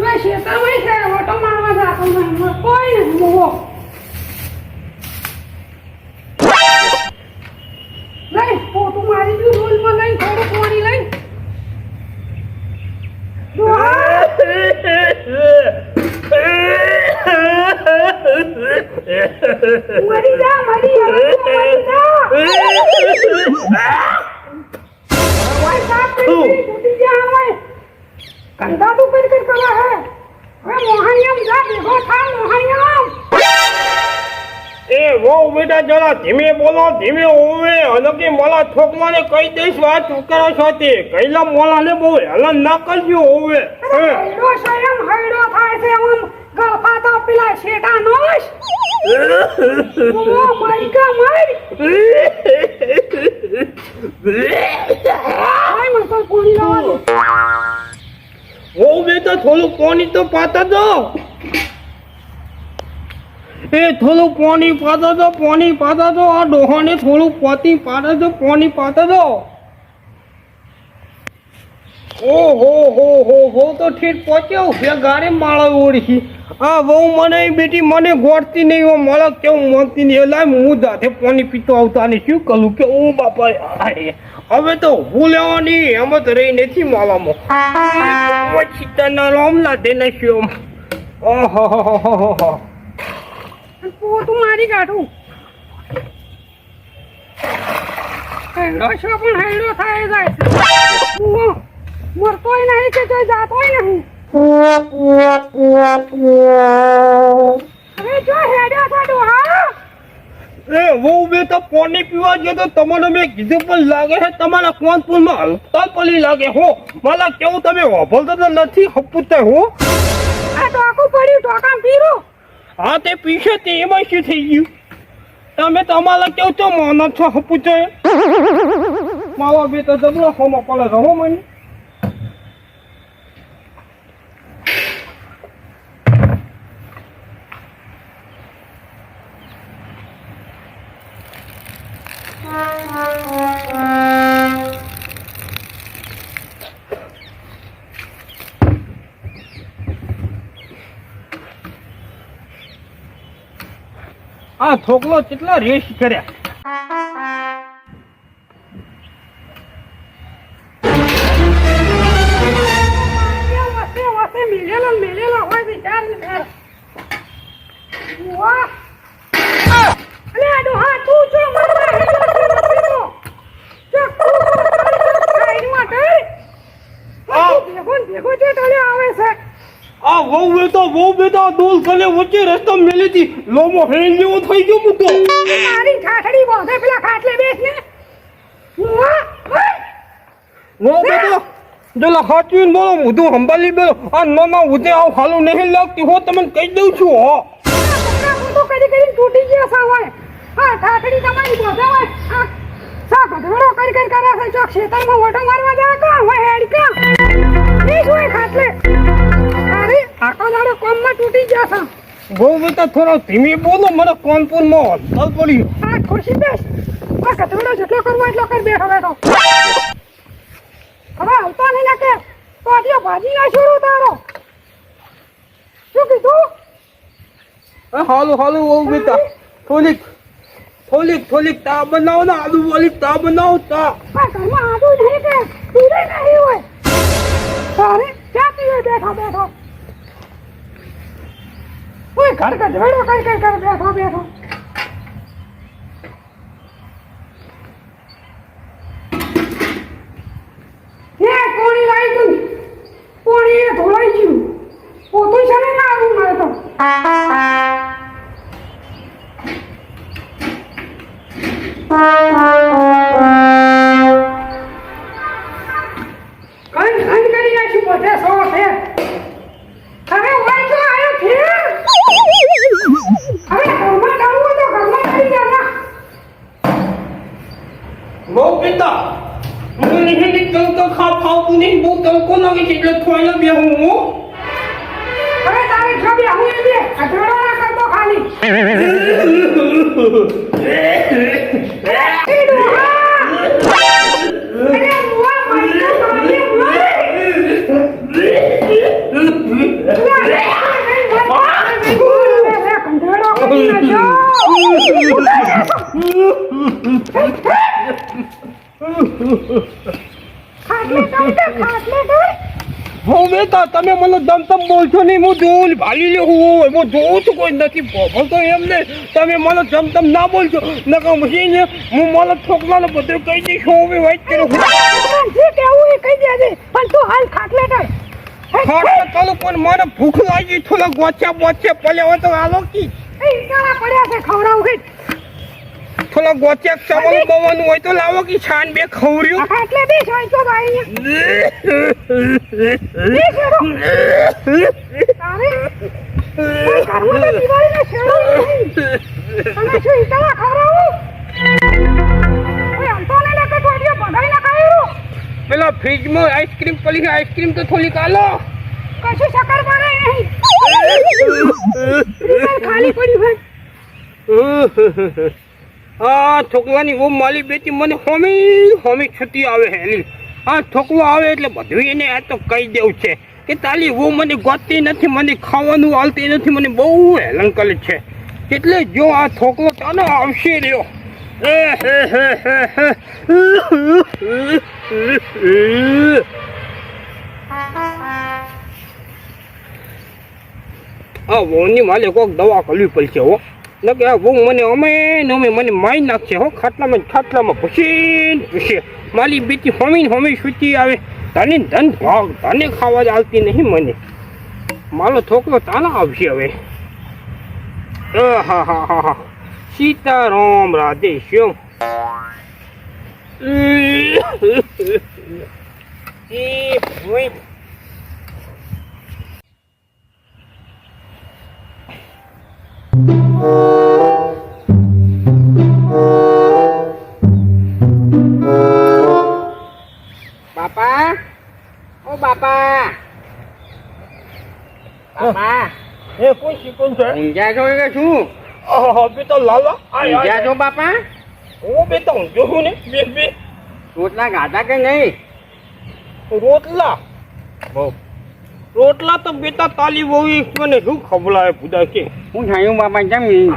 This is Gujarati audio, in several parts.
જો ખેતરમાં છે ઓટો મારવા જાતો નહીં કોઈ નહીં બુઓ લઈ પોતું મારી દઉં રોલમાં લઈ થોડું પાણી લઈ. મરી જા મરી હવે મરી જા. ઓય સાફ કરી કરી જા ઓય કંધા તું કરી કરી કરે હે. હવે મોહનિયમ જા બેહો થા મોહનિયમ. એ વહુ બેટા જરા ધીમે બોલો ધીમે હોવે હલકી મોલા છોકરાને કહી દઈશ વાત તું કરો છો તે કઈલા મોલાને બહુ હેલન ના કરજો હે. હૈડો સ્વયં હૈડો થાય છે ઓમ ગફા તો પેલા શેટા નોશ. ઓ માય ગા માય થોડું પાણી તો પાતા દો. એ થોડું પાણી પાતા દો, પાણી પાતા દો. આ ડોહાને થોડું પોતી પાતા દો પાણી પાતા દો. ઓ હો હો હો તો માળા ઓળખી. બેટી મને ગોળતી નહીં પાણી પીતો આવતા ને શું કરું કે? ઓ બાપા. હવે તો હું લેવાની હેમત રહી નથી માલામાં પછી તને રોમલા દે નાખ્યો ઓહો પોતું મારી કાઢું. હેડો છો પણ હેડો થાય, જાય. કે કોઈ જાતોય નહીં હવે જો હેડ્યો છે ડોહા એ વહુ બે તો પાણી પીવા ગયો તો તમને મેં કીધું પણ લાગે છે તમારા કોનપુરમાં હલતા પલી લાગે હો. માલા કેવું તમે વાપરતા તો નથી હપુતા હો. આ ટોકું પડ્યું ઢોકામ પીરું. હા તે પીશે તે એમાં શું થઈ ગયું? તમે તમારા કેવું તો માનવ છો હપુચો માવા બે તો જબરો હોમાં પડે રહો હો મને. આ થોકલો કેટલા રેસ કર્યા? ભેગો છે આવે છે. આ વહુ બેટા વહુ બેટા ડોલ કને વચ્ચે રસ્તો મેલી હતી લોમો હેલ જેવો થઈ ગયો મુદ્દો મારી ઠાઠડી બોધે પેલા ખાટલે બેસ ને વાહ બેટા જલા હાચવીને બોલો મુદ્દું સંભાળી બેલો. આ નાના ઉદે આવ હાલું નહીં લાગતી હો તમને કહી દઉં છું હો. કરી કરીને તૂટી ગયા હોય હા ઠાઠડી તમારી બોધે હોય હા સા ગધેડો કરી કરી કરે છે ચોક ખેતરમાં ઓટો મારવા જા કા હોય હેડ કા. એ હોય ખાટલે? આખો દાડો કોમમાં તૂટી ગયા છે વહુ તો થોડો ધીમે બોલો મને કોનપુરમાં હલ પડી આ ખુરશી બેસ. આ ગધેડો જેટલો કરવો એટલો કરી બેઠો બેઠો. હવે આવતો નહીં લાગે. તો આજે ભાજી ના છોડું તારો. શું કીધું? હાલું હાલું વહુ બેટા થોડીક થોલીક થોલીક તા બનાવો ને આલુ વાલી તા બનાવો તા. આ ઘરમાં આદુ નહીં કે દૂધે નહીં હોય. તારે ક્યાં પીવે બેઠો બેઠો? ઓય કર બેઠો કર કર કરી કરી બેઠો બેઠો. વહુ બેટા મને નહીં નીકળ તો ખા ફાવતું નહીં બહુ તડકો લાગે છે એટલે થોઈને બે હું હવે તારે જો બે હું એ બે. અધડો ના કરતો ખાલી. એ કર તો, તમે મને દમતમ બોલશો નહીં હું જોઉં ભાલી લેવું હું જોઉં છું કોઈ નથી ભોગવતો એમ ને તમે મને જમતમ ના બોલશો. નકર પછી ને હું મને છોકરાને બધું કહી દઈશ હવે વાઈટ કરું જે કહેવું એ કહી દેજે પણ તું હાલ ખાટલે કર ખાટલે ચાલો પણ મને ભૂખ લાગી થોડા ગોચ્યા બોચ્યા પલે હોય તો આલો કી. પડ્યા છે ખવડાવું કે થોડા ગોચ્યા સવાલ બવાનું હોય તો લાવો કે છાન બે ખવર્યું એટલે બે હોય તો ભાઈ પેલા ફ્રીજમાં આઈસ્ક્રીમ પડી છે આઈસ્ક્રીમ તો થોડીક આલો. કશું શક્કર પડે નહીં. ખાલી પડ્યું હોય. આ છોકરાની બહુ માલી બેટી, મને હોમી હોમી છૂટી આવે એની. આ છોકરો આવે એટલે બધું એને આ તો કહી દેવું છે કે તાલી બહુ મને ગોતતી નથી, મને ખાવાનું હાલતી નથી, મને બહુ હેલન કરે છે. એટલે જો આ છોકરો તને આવશે રહ્યો. એ હે હે હે હે. આ વહુની માલે કોક દવા કરવી પડશે હો. કે આ વહુ મને અમે ને અમે મને મારી નાખશે હો, ખાટલામાં ખાટલામાં ભૂસીને ભૂસે મારી બીતી હોમી ને હોમી સૂચી આવે. તને ધન ભાગ તને ખાવા જ આવતી નહીં મને. મારો છોકરો તાના આવશે હવે. હા હા હા હા. સીતારામ રાધે શ્યામ એ બાપા ઓ બાપા બાપા એ કોઈ શીખું છે? ઊંઘ્યા છો કે શું? આહા બેટા લાલા. આય ઊંઘ્યા આય. છો બાપા હું બેટા હું જોઉં ને બે બે રોટલા ગાધા કે નહીં? રોટલા? રોટલા તો બેટા તાલી વહુ મને શું ખબલાય પૂજા કે? હું થયું બાપા જમી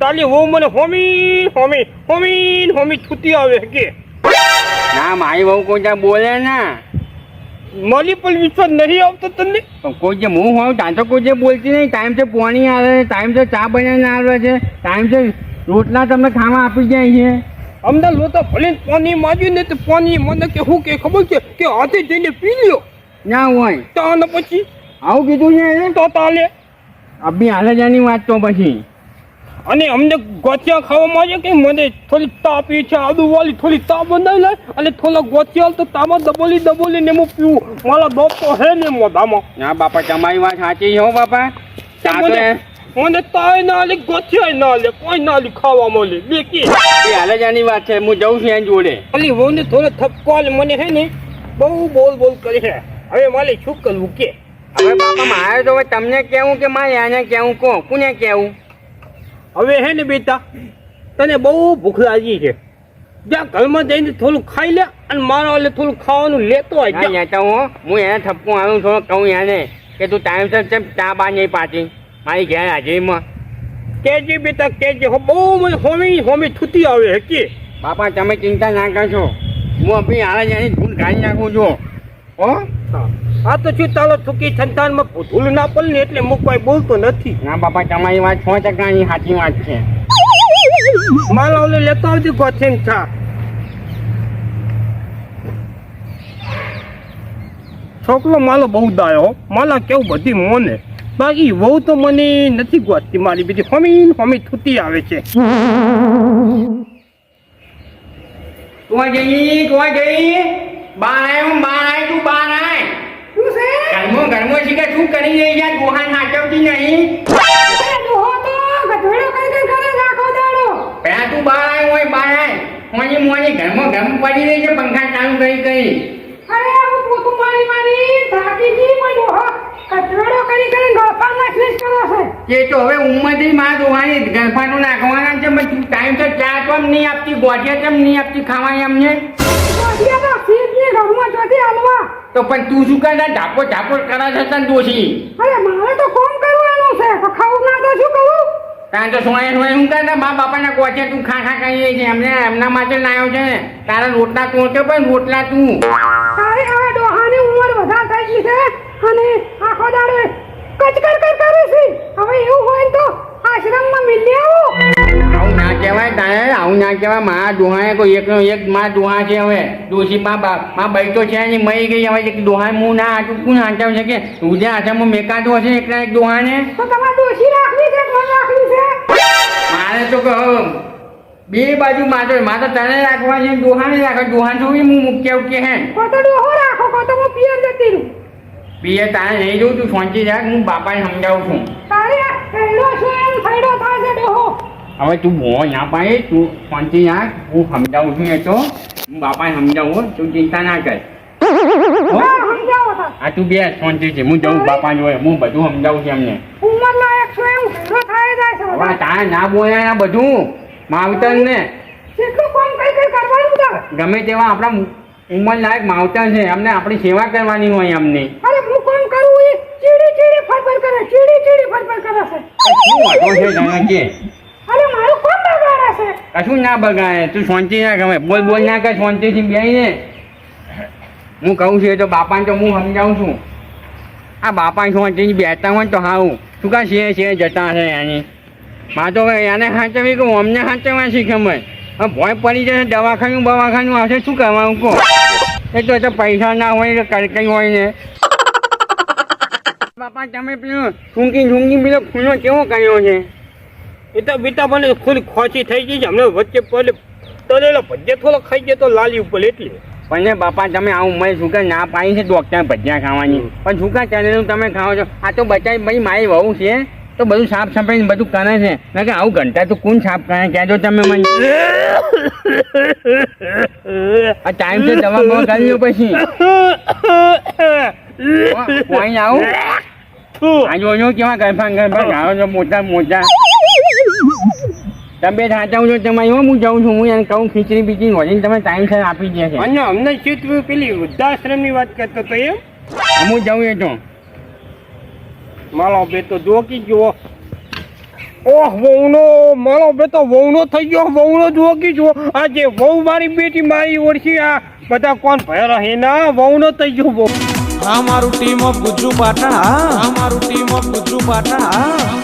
તાલી વહુ મને હોમી હોમી હોમી હોમી છૂટી આવે કે? ના મારી બહુ કોઈ ત્યાં બોલે ના. મળી પણ વિશ્વાસ નહીં આવતો તને? કોઈ જે હું હોઉં ત્યાં તો કોઈ જે બોલતી નહીં. ટાઈમ છે પાણી આવે છે ટાઈમ છે ચા બનાવીને આવે છે ટાઈમ છે રોટલા તમને ખાવા આપી જાય છે. અમને લોતા ભલે પાણી માજ્યું ને તો પાણી મને કે શું કે? ખબર છે? કે હાથે જઈને પી લ્યો. ના હોય. તો પછી? આવું કીધું છે એને? તો તાલે. અભી હાલે જાની વાત તો પછી. અને અમને ગોચિયા ખાવામાં આવે કે મને થોડી તાપ એ છે આદુ વાળી થોડી તાપ બનાવી લે અને થોડા ગોચિયા તો તામાં દબોલી દબોલી ને હું પીવું. મારા દોત તો હે ને મોઢામાં ના બાપા તમારી વાત સાચી છે હો બાપા. તાપે મને તાય ના લે ગોચિયા ના લે કોઈ ના લે ખાવા મળે બે કે. એ હાલે જાની વાત છે હું જઉં છું એની જોડે. ખાલી વહુ ને થોડો થપકો મને હે ને બહુ બોલ બોલ કરી છે હવે મારે શું કરવું કે? હવે બાપા મારે તો હવે તમને કેવું કે મારે આને કેવું? કહો કોને કેવું? હવે હે ને બેટા તને બહુ ભૂખ લાગી છે. જ્યાં ઘરમાં જઈને થોડું ખાઈ લે અને મારા એટલે થોડું ખાવાનું લેતો હોય ના જા. હું. હું એને ઠપકો આવું થોડો કહું એને કે તું ટાઈમસર ચમ ચા બા નહીં પાછી મારી ઘેર હાજરીમાં. કેજી બેટા કેજી. બહુ મને હોમી હોમી થૂતી આવે કે. બાપા તમે ચિંતા ના કરશો. હું અભી હાલ જ એની ધૂન કાઢી નાખું છું. હા. આ તો શું તારો છૂકી સંતાનમાં ભૂલ ના પડે ને એટલે હું કોઈ બોલતો નથી. ના બાપા તમારી વાત સો ટકાની સાચી વાત છે. મારા ઓલે લેતો આવજો ગોથેન ચા છોકરો માલો બહુ દાયો માલા કેવું બધી મોને. બાકી વહુ તો મને નથી ગોતતી મારી બીજી. હમી હમી થૂતી આવે છે. તું જઈ તું જઈ બાય બાર તું બાય છે ઘરમાં ઘરમાં શીખે શું કરી રહી છે? દુહાન હાચવતી નહીં. તો છે પેલા તું બહાર આવ્યો હોય બહાર આય મોની મોની ઘરમાં ઘમ પડી રહી છે પંખા ચાલુ કરી કરી. અરે હું પોતું મારી મારી થાકી ગઈ પણ ગધેડો કરી કરી ગળપા નાખીશ કરો છે. એ તો હવે ઉંમરથી માં દોહાની ગરફાટું નાખવાના તો નહીં આપતી ગોઠિયા કેમ નહીં આપતી ખાવાય અમને તો ઘરમાં જોતી હાલવા. તો પણ તું શું કરે ઢાપો ઢાપો કરા છે તને દોષી અરે મારે તો કોમ કરવાનું છે તો ખાવું ના તો શું કરું કારણ તો સોય સોય હું કરે મા બાપાના ગોઠિયા તું ખા ખા કહીએ છે. એમને એમના માટે લાવ્યો છે તારા રોટલા તું હતો પણ રોટલા તું. તારી હવે ડોહાની ઉંમર વધારે થઈ ગઈ છે અને આખો દાડો કચકર કર કરે છે. હવે એવું હોય તો આશ્રમમાં મિલી આવું. આવું ના કહેવાય તારે આવું ના કહેવાય. મારા દોહાએ કોઈ એકનો એક મારા દોહા છે હવે. દોષી મા બાપ. મા બાઈ તો છે નહીં મરી ગઈ હવે. એક દોહા હું ના આટું કોણ હાચાવ છે કે? તું હાચામાં મેકાતો હશે એકના એક દોહાને? તો તમારે ને રાખવી છે કોણ રાખવી છે? મારે તો કહો બે બાજુ માતો માતો તને રાખવા છે દોહાને રાખવા. દોહાને જોવી હું મૂક્યા ઉકે હે. તો ડોહો રાખો કો તો હું પિયર જતી રહું. બીજે તારે નહીં જોઉં તું શાંતિ રાખ હું બાપાને સમજાવું છું. તારે એડો છે એમ થઈડો થાય છે ડોહો હવે તું બહુ ના પાઈ તું શાંતિ રાખ હું સમજાવું છું એ તો હું બાપાને સમજાવું તું ચિંતા ના કર આ તું બે શાંતિ છે હું જઉં બાપા જોડે હું બધું સમજાવું છું એમને. તારે ના બોલાય બધું માવતર ને ગમે તેવા આપણા ઉંમર લાયક માવતર છે એમને આપણી સેવા કરવાની હોય અરે હું કોમ કરું એ ચીડી ચીડી ફરફર કરે ચીડી ચીડી ફરફર કરે છે શું વાતો છે કે અરે મારું કોમ બગાડે છે કશું ના બગાડે? તું શાંતિ ના ગમે બોલ બોલ ના કર, શાંતિથી બેહીને. હું કહું છું એ તો બાપાને તો હું સમજાવું છું. આ બાપા શાંતિથી બેઠતા હોય ને તો હાવું. શું કાં છે છે જતા હશે એની મા તો એને સાચવી કહું અમને સાચવવા શીખે મેં હવે ભોય પડી જશે, દવાખાનું, બવાખાનું આવશે, શું કરવાનું કહો? એ તો તો પૈસા ના હોય કે કડકઈ હોય ને. બાપા, તમે પેલું ઠૂંકી ઠૂંકી પેલો ખૂનો કેવો કર્યો છે? એ તો બીતા મને ખુદ ખોચી થઈ ગઈ છે. અમને વચ્ચે પડે તળેલો ભજ્જે થોડો ખાઈ ગયો તો લાલી ઉપર એટલે. પણ બાપા તમે આ ઉંમરે શું કે ના પાડી છે ડોક્ટર ભજીયા ખાવાની? પણ શું કા ચાલેલું તમે ખાઓ છો? આ તો બચાવી ભાઈ મારી વહુ છે. તો બધું સાફ સફાઈ બધું કરે છે. ના કે આવું ઘંટા તો કોણ સાફ કરે? કહેજો તમે મને. આ ટાઈમ છે દવા બવા કરી પછી. કોઈ આવું? આ જોજો કેવા ગરફા ગરફા ગાળો છો મોટા મોટા. તબિયત સાચવજો તમે હો હું જાઉં છું હું એને કહું ખીચડી બીચડી હોય તમે ટાઈમ સર આપી દે છે. અને અમને ચિત્રું પેલી વૃદ્ધાશ્રમની વાત કરતો તો એમ? હું જાઉં એ તો. મારો બે તો જોકી જુઓ ઓહ વહુનો મારો બે તો વહુનો થઈ ગયો વહુનો જોકી જુઓ આ જે વહુ મારી બેટી મારી ઓળખી. આ બધા કોણ ભય રહે? ના વહુનો થઈ ગયો વહુ. આ મારું ટીમ ઓફ ગુજુ પાટણ આ મારું ટીમ ઓફ ગુજુ પાટણ આ